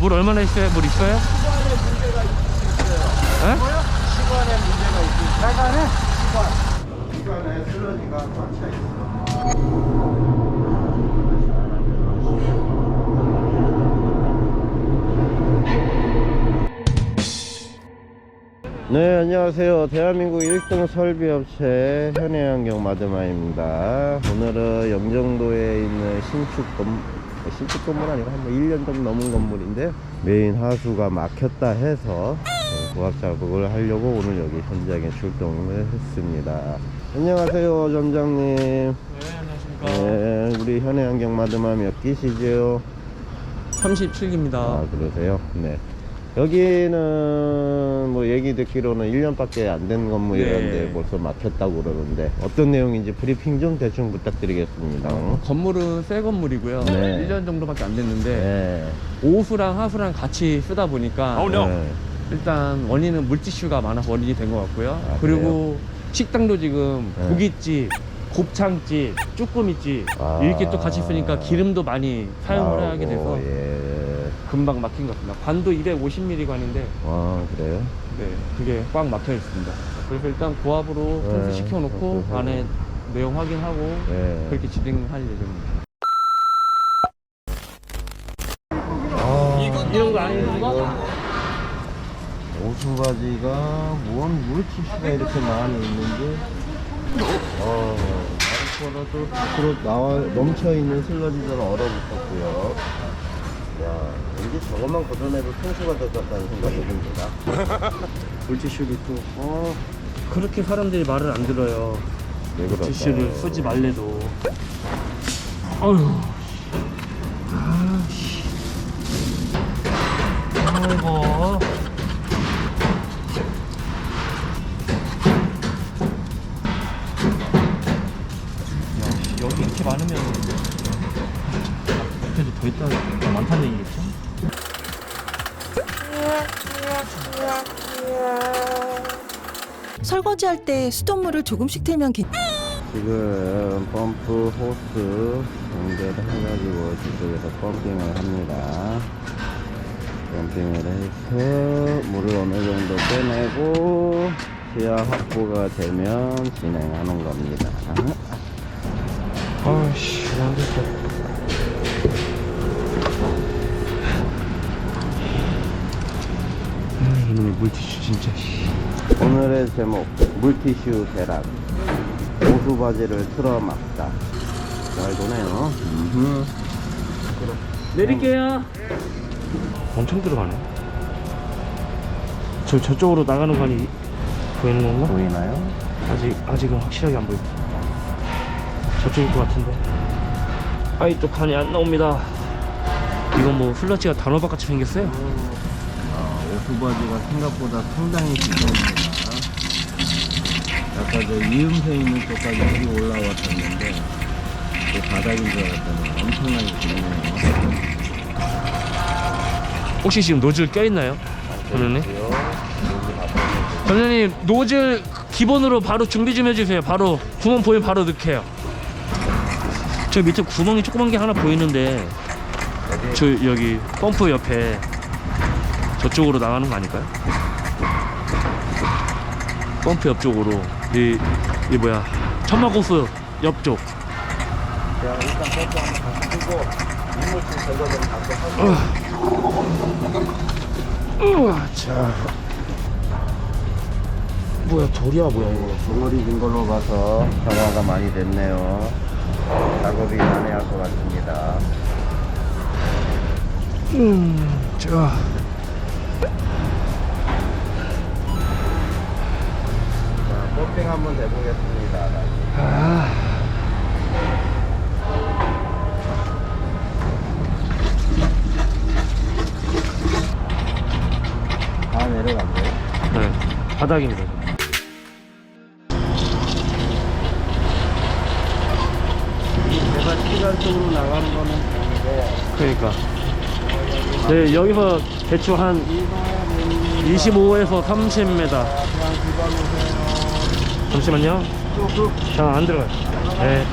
물 얼마나 있어요? 물 있어요? 에? 시간에 문제가 있습니다. 시간에? 시간. 시간에 슬러지가 꽉 차 있어. 네, 안녕하세요. 대한민국 1등 설비업체 현해안경 마드마입니다. 오늘은 영종도에 있는 신축 건, 신축 건물 아니고 한 1년 좀 넘은 건물인데 메인 하수가 막혔다 해서 네, 고압 작업을 하려고 오늘 여기 현장에 출동을 했습니다. 안녕하세요, 점장님. 네 안녕하십니까 네, 우리 현해안경 마드마 몇 기시죠? 37기입니다 아 그러세요? 네. 여기는 뭐 얘기 듣기로는 1년밖에 안 된 건물이라는데 네. 벌써 막혔다고 그러는데 어떤 내용인지 브리핑 좀 대충 부탁드리겠습니다. 건물은 새 건물이고요 네. 1년 정도밖에 안 됐는데 네. 오후랑 하수랑 같이 쓰다 보니까 네. 일단 원인은 물티슈가 많아서 원인이 된 것 같고요 아, 그리고 식당도 지금 네. 고깃집 곱창집 쭈꾸미집 아. 이렇게 또 같이 쓰니까 기름도 많이 사용을 하게 돼서 아이고, 예. 금방 막힌 것 같습니다 관도 250mm 관인데 아 그래요? 네, 그게 꽉 막혀 있습니다. 그래서 일단 고압으로 네, 통수 시켜놓고 그렇게 안에 내용 확인하고 네. 그렇게 진행할 예정입니다. 아, 이런 거 아니는 거? 오수바지가 뭔 물티슈가 이렇게 많이 있는지 어 알코올도 밖으로 나와 넘쳐 있는 슬러지들 얼어붙었고요. 야 이제 저것만 걷어내도 것 같다는 생각이 듭니다. 물티슈를 또 어, 그렇게 사람들이 말을 안 들어요. 왜 그럴까요? 물티슈를 쓰지 말래도. 어휴. 아씨. 아이고. 야, 여기 이렇게 많으면 밑에도 더 있다 더 많다는 얘기겠죠? 설거지할 때 수돗물을 조금씩 틀면 괜... 지금 펌프 호스 연결을 해가지고 저쪽에서 펌핑을 합니다. 펌핑을 해서 물을 어느 정도 빼내고 시야 확보가 되면 진행하는 겁니다. 아이씨 안됐 물티슈 진짜 씨. 오늘의 제목 물티슈 대란 오수바지를 틀어 막다 잘 도네요. 음흠. 내릴게요 엄청 들어가네 저 저쪽으로 나가는 관이 보이는 건가? 보이나요? 아직 아직은 확실하게 안 보이고 저쪽일 것 같은데 아이 또 관이 안 나옵니다 이건 뭐 플러치가 단호박 같이 생겼어요 아, 오수바지가 생각보다 상당히 두껍습니다. 아까 저 이음새 있는 쪽까지 물이 올라왔었는데 그 바닥인 줄 알았더니 엄청나게 깊네요. 혹시 지금 노즐 껴있나요? 선생님? 선생님 노즐 기본으로 바로 준비 좀 해주세요 바로 구멍 보이면 바로 넣게요 저 밑에 구멍이 조그만 게 하나 보이는데 저 여기 펌프 옆에 저쪽으로 나가는 거 아닐까요? 펌프 옆쪽으로. 이, 이 뭐야. 천막호수 옆쪽. 자, 일단 펌프 한번 다시 끄고 이물질 제거 좀 다시 하고 우와 자. 뭐야 돌이야 뭐야 이거. 덩어리 진 걸로 봐서 정화가 많이 됐네요. 작업이 많이 할것 같습니다. 자 자, 펌핑 한번 해보겠습니다. 아. 다 내려갔네요. 네, 바닥입니다. 제가 시간적으로 나간 거는 되는데 그러니까. 네, 여기서 대충 한 25에서 30m. 잠시만요. 잘안 들어가요. 네.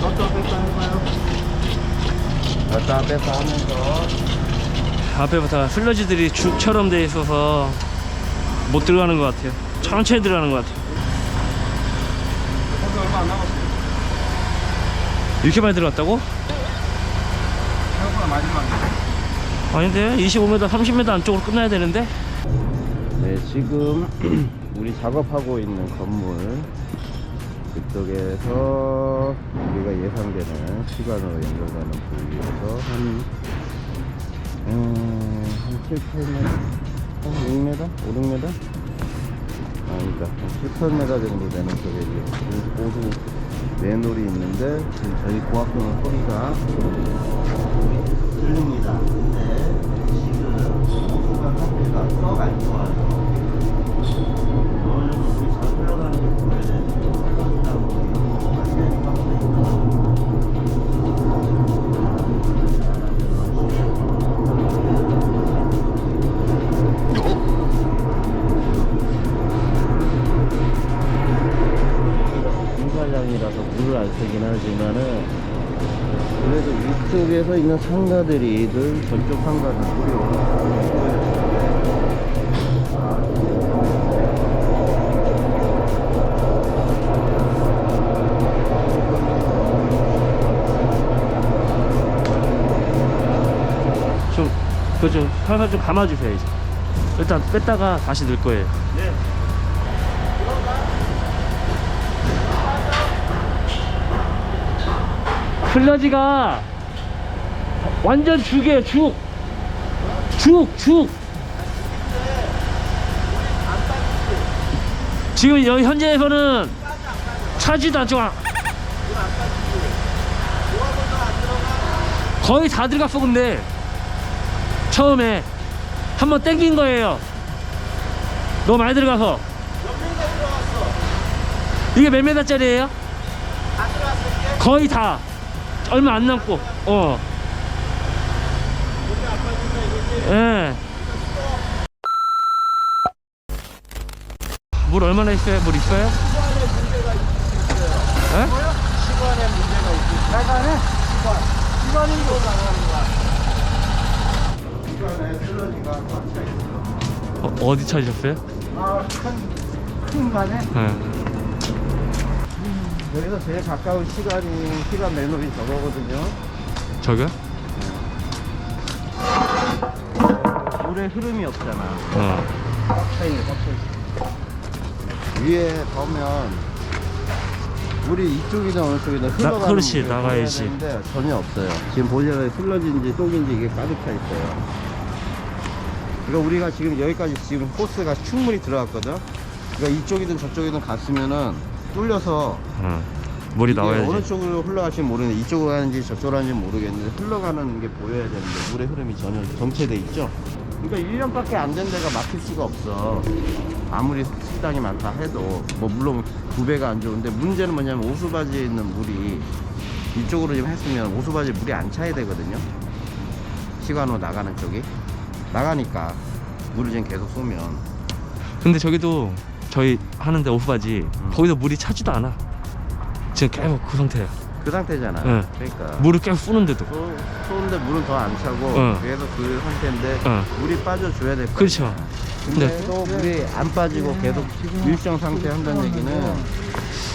넣었다 뺐다 해봐요. 넣었다 뺐다 하면서 앞에부터 슬러지들이 죽처럼 돼 있어서 못 들어가는 것 같아요. 천천히 들어가는 것 같아요. 이렇게 많이 들어갔다고? 생각보다 마지막에. 아닌데 25m, 30m 안쪽으로 끝나야 되는데 네, 지금 우리 작업하고 있는 건물 그쪽에서 우리가 예상되는 시간으로 연결되는 부위에서 한, 음, 한 7, 8m? 한 6m? 5, 6m? 아니다. 한 7, 8m 정도 되는 쪽에 지금 고수 맨홀이 있는데 지금 저희 고압도는 소리가 들립니다. 근데 지금 고수가 상태가 썩안 좋아서 상가들이들 저쪽 상가는 물이 올라가는 게 보여요. 좀 그좀 살살 좀 감아주세요 이제. 일단 뺐다가 다시 넣을 거예요. 슬러지가 완전 죽이에요 죽. 죽, 죽. 지금 여기 현재에서는 차지도 않죠. 거의 다 들어갔어 근데 처음에 한번 땡긴 거예요. 너무 많이 들어가서. 이게 몇 메다짜리예요? 거의 다. 얼마 안 남고. 어. 예. 물 얼마나 있어요? 물 있어요? 예? 시간에 문제가 있고. 시간에? 시간. 시간이 더 나가는 거야. 시간에 슬러지가 꽉차 있어. 어, 어디 찾으셨어요? 아, 큰, 큰 간에? 예. 여기서 제일 가까운 시간이 시간 매너이 저거거든요. 저기요? 물의 흐름이 없잖아. 어. 꽉차 있네, 꽉차 있어. 위에 보면 물이 이쪽이든 어느 쪽이든 흘러가는 그렇지, 나가야지. 되는데 전혀 없어요. 지금 보시면 슬러지인지 똥인지 이게 가득 차 있어요. 그러니까 우리가 지금 여기까지 지금 호스가 충분히 들어갔거든. 그러니까 이쪽이든 저쪽이든 갔으면은 뚫려서 어. 물이 이게 어느 나와야지. 쪽으로 흘러갈지 모르는데 이쪽으로 가는지 저쪽으로 가는지 모르겠는데 흘러가는 게 보여야 되는데 물의 흐름이 전혀 정체돼 있죠 그러니까 1년밖에 안 된 데가 막힐 수가 없어 아무리 식당이 많다 해도 뭐 물론 구배가 안 좋은데 문제는 뭐냐면 오수바지에 있는 물이 이쪽으로 좀 했으면 오수바지에 물이 안 차야 되거든요 시간으로 나가는 쪽이 나가니까 물을 지금 계속 쏘면 근데 저기도 저희 하는데 오프바지 음. 거기도 물이 차지도 않아. 지금 계속 그 상태야. 그 상태잖아 네. 그러니까 물을 계속 쏘는데도. 쏘, 쏘는데 물은 더 안 차고 어. 계속 그 상태인데 어. 물이 빠져줘야 될 거야. 그렇죠. 근데 네. 또 물이 안 빠지고 계속 일정 상태 한다는 얘기는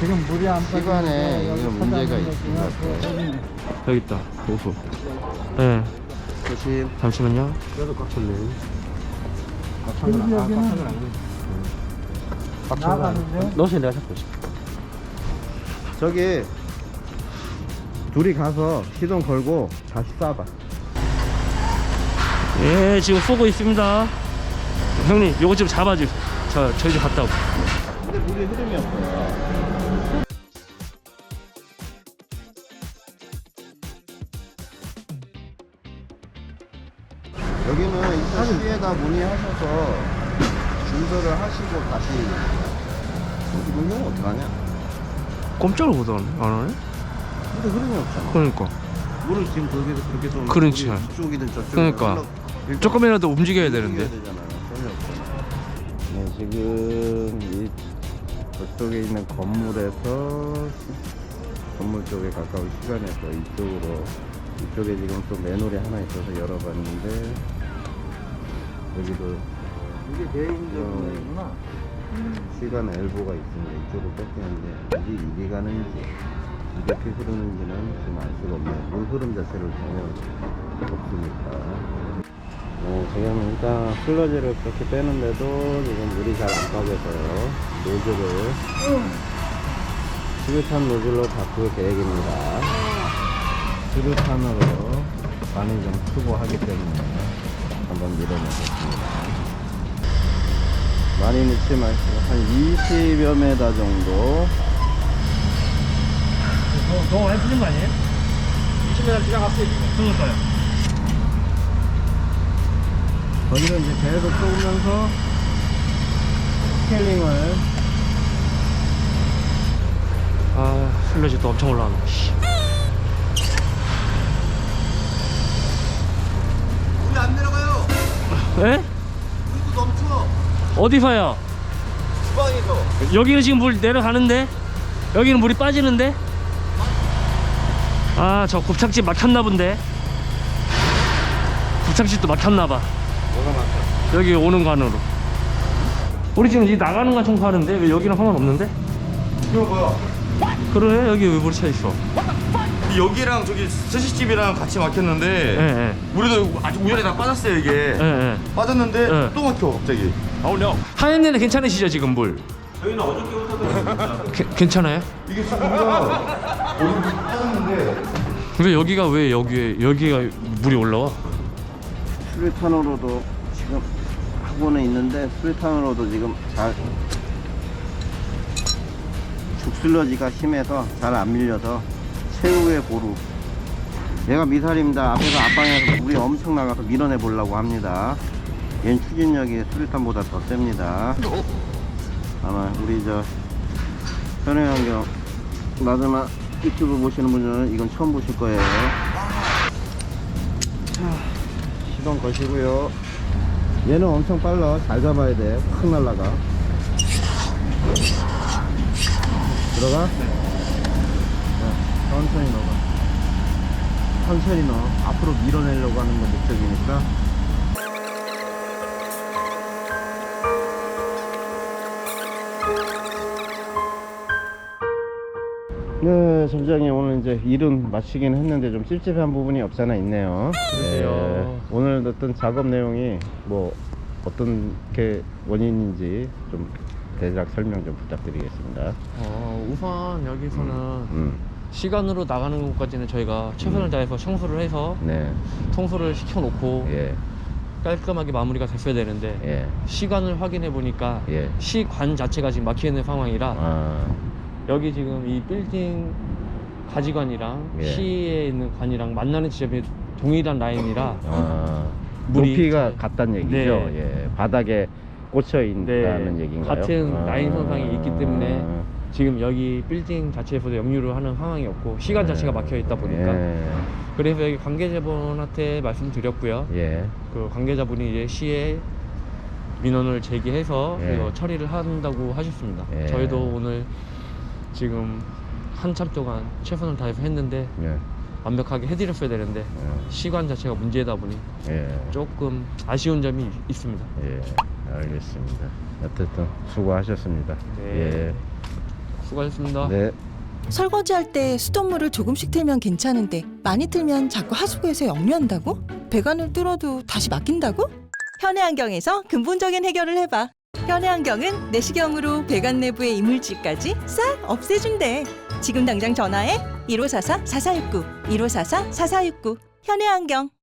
지금 물이 안 시간에 이게 문제가 있는 것 같아요. 여기 있다. 오프. 네. 조심. 잠시만요. 그래도 꽉 찼네. 지금 여기는 나가는데? 넣으세요. 내가 잡고 있어. 저기 둘이 가서 시동 걸고 다시 쏴봐. 예, 지금 쏘고 있습니다. 형님, 요거 좀 잡아주세요. 저 저희 집 갔다 오고. 근데 물이 흐름이 없어요. 여기는 일단 시에다 문의하셔서 준서를 하시고 다시 이건 어떡하냐? 꼼짝을 못 하네. 안 하네? 근데 흐름이 없잖아. 그러니까. 물을 지금 저기서 그렇게 쏘면 그렇지. 물이 이쪽이든 저쪽이든 그러니까. 흘러- 조금이라도 움직여야 움직여야 되는데. 되잖아요. 전혀 없잖아. 네, 지금 이 저쪽에 있는 건물에서 시- 건물 쪽에 가까운 시간에서 이쪽으로 이쪽에 지금 또 맨홀이 하나 있어서 열어봤는데 여기도 이게 개인적인 어. 거구나. 시간 엘보가 있습니다. 이쪽으로 뺏기는데 이게 이게 가는지 이렇게 흐르는지는 지금 알 수가 없네요. 물 흐름 자체를 보면 없으니까. 어, 지금 일단 슬러지를 그렇게 빼는데도 지금 물이 잘 안 빠져서요. 노즐을 수류탄 노즐로 바꿀 계획입니다. 수류탄으로 많이 좀 수고하기 때문에 한번 밀어내겠습니다. 많이 넣지 마시고 한 20여 메다 정도 너무, 너무 많이 풀린 거 아니에요? 20m 지나갔어요 지금 그러니까요 거기를 이제 계속 쏘면서 스케일링을 아 슬러지 또 엄청 올라왔네 씨. 물이 안 내려가요. 에? 물도 넘쳐. 어디서요? 주방에서. 여기는 지금 물 내려가는데 여기는 물이 빠지는데 아 저 곱창집 막혔나 본데 곱창집도 막혔나 봐 뭐가 막혀? 여기 오는 관으로 우리 지금 이 나가는 관 청소하는데 왜 여기는 상관없는데? 이거 뭐야? 그래 여기 왜 물이 차 있어 여기랑 저기 스시집이랑 같이 막혔는데 예 예 우리도 아주 우연히 다 빠졌어요 이게 예 예 빠졌는데 네. 또 막혀 갑자기 하얀내는 괜찮으시죠 지금 물? 저희는 어저께부터 괜찮아요? 이게 지금 우리 왜 여기가 왜 여기에 여기가 물이 올라와? 수류탄으로도 지금 하고는 있는데 수류탄으로도 지금 잘 죽슬러지가 심해서 잘 안 밀려서 최후의 보루. 얘가 미사일입니다. 앞에서 앞방에서 물이 엄청 나가서 밀어내 보려고 합니다. 얘는 추진력이 수류탄보다 더 셉니다. 아마 우리 저 현해환경 마지막 유튜브 보시는 분들은 이건 처음 보실 거예요. 시동 거시고요. 얘는 엄청 빨라. 잘 잡아야 돼 확 날라가. 들어가? 네, 천천히 넣어봐. 천천히 넣어. 앞으로 밀어내려고 하는 건 목적이니까 네, 점장님 오늘 이제 일은 마치긴 했는데 좀 찝찝한 부분이 없잖아 있네요. 그러게요. 오늘 어떤 작업 내용이 뭐 어떤 게 원인인지 좀 대략 설명 좀 부탁드리겠습니다. 어, 우선 여기서는 음, 시간으로 나가는 것까지는 저희가 최선을 다해서 청소를 해서 네, 청소를 시켜놓고 예, 깔끔하게 마무리가 됐어야 되는데 예, 시간을 확인해 보니까 예. 시관 자체가 지금 막혀 있는 상황이라 아, 여기 지금 이 빌딩 가지관이랑 예. 시에 있는 관이랑 만나는 지점이 동일한 라인이라 아, 물이 높이가 잘- 같다는 얘기죠. 네. 예, 바닥에 꽂혀 있다는 네, 얘기인가요? 같은 아, 라인 선상이 있기 때문에 지금 여기 빌딩 자체에서도 역류를 하는 상황이 없고 시간 네. 자체가 막혀 있다 보니까 예, 그래서 여기 관계자분한테 말씀드렸고요. 예, 그 관계자분이 이제 시에 민원을 제기해서 예. 이거 처리를 한다고 하셨습니다. 예. 저희도 오늘 지금 한참 동안 최선을 다해서 했는데 예, 완벽하게 해드렸어야 되는데 예, 시간 자체가 문제다 보니 예. 조금 아쉬운 점이 있습니다. 예, 알겠습니다. 어쨌든 수고하셨습니다. 네. 수고하셨습니다. 예. 네. 설거지할 때 수돗물을 조금씩 틀면 괜찮은데 많이 틀면 자꾸 하수구에서 역류한다고? 배관을 뚫어도 다시 막힌다고? 현해안경에서 근본적인 해결을 해봐. 현해안경은 내시경으로 배관 내부의 이물질까지 싹 없애준대. 지금 당장 전화해 1544-4469, 1544-4469. 현해안경.